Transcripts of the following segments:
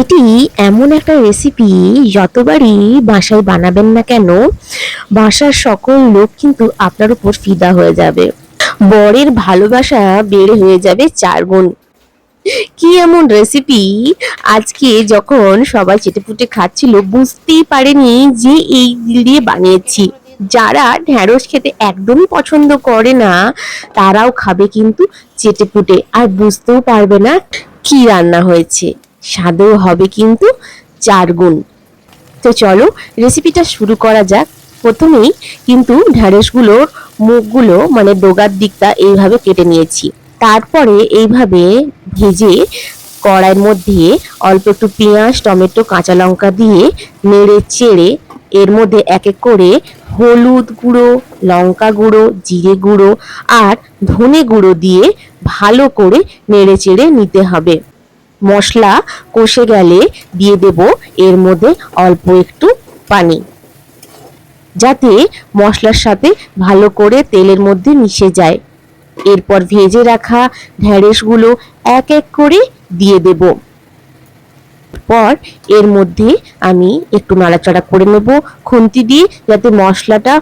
এটি এমন একটা রেসিপি যতবারই বাসায় বানাবেন না কেন, বাসার সকল লোক কিন্তু আপনার উপর ফিদা হয়ে যাবে। বরের ভালোবাসা বেড়ে হয়ে যাবে চার গুণ। কি এমন রেসিপি আজকে যখন সবাই চেটেপুটে খাচ্ছিল, বুঝতেই পারেনি যে এই দিয়ে বানিয়েছি। যারা ঢ্যাঁড়স খেতে একদমই পছন্দ করে না, তারাও খাবে কিন্তু চেটেপুটে, আর বুঝতেও পারবে না কি রান্না হয়েছে। স্বাদেও হবে কিন্তু চার গুণ। তো চলো রেসিপিটা শুরু করা যাক। প্রথমেই কিন্তু ঢ্যাঁড়সগুলোর মুখগুলো মানে ডোগার দিকটা এইভাবে কেটে নিয়েছি। তারপরে এইভাবে ভেজে কড়াইয়ের মধ্যে অল্প একটু পেঁয়াজ, টমেটো, কাঁচা লঙ্কা দিয়ে নেড়ে চেড়ে এর মধ্যে এক এক করে হলুদ গুঁড়ো, লঙ্কা গুঁড়ো, জিরে গুঁড়ো আর ধনে গুঁড়ো দিয়ে ভালো করে নেড়ে চেড়ে নিতে হবে। মশলা কষে গেলে দিয়ে দেব। এর মধ্যে অল্প একটু পানি। যাতে মশলার সাথে ভালো করে তেলের মধ্যে মিশে যায়। এরপর ভেজে রাখা ঢ্যাঁড়সগুলো এক এক করে দিয়ে দেব। পর এর মধ্যে আমি একটু নাড়াচাড়া করে নেব খুন্তি দিয়ে, যাতে মশলাটা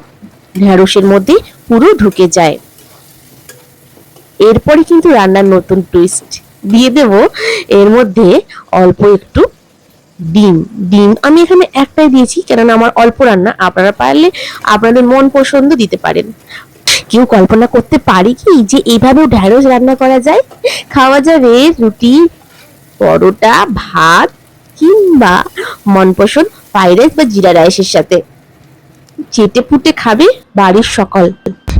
ঢ্যাঁড়সের মধ্যে পুরো ঢুকে যায়। এরপরে কিন্তু রান্নার নতুন টুইস্ট দিয়ে দেব। এর মধ্যে অল্প একটু ডিম। ডিম আমি এখানে একটাই দিয়েছি, কেননা আমার অল্প রান্না। আপনারা পারলে আপনাদের মন পছন্দ দিতে পারেন। কেউ কল্পনা করতে পারে কি যে এইভাবেও ঢ্যাঁড়স রান্না করা যায়? খাওয়া যাবে রুটি, পরোটা, ভাত কিংবা মনপসন্দ ফ্রাইড রাইস বা জিরা রাইসের সাথে। চেটে ফুটে খাবে বাড়ির সকল।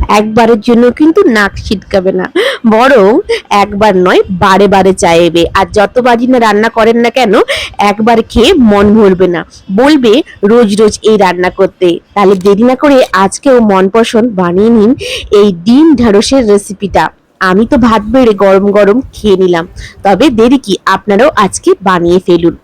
একবারের জন্য কিন্তু নাক ছিটকাবে না। বরং একবার নয়, বারে বারে চাইবে। আর যতবারই না রান্না করেন না কেন, একবার খেয়ে মন ভরবে না। বলবে, রোজ রোজ এই রান্না করতে। তাহলে দেরি না করে আজকেও মন পছন্দ বানিয়ে নিন এই ডিম ঢেঁড়সের রেসিপিটা। আমি তো ভাত বেড়ে গরম গরম খেয়ে নিলাম। তবে দেরি কি, আপনারাও আজকে বানিয়ে ফেলুন।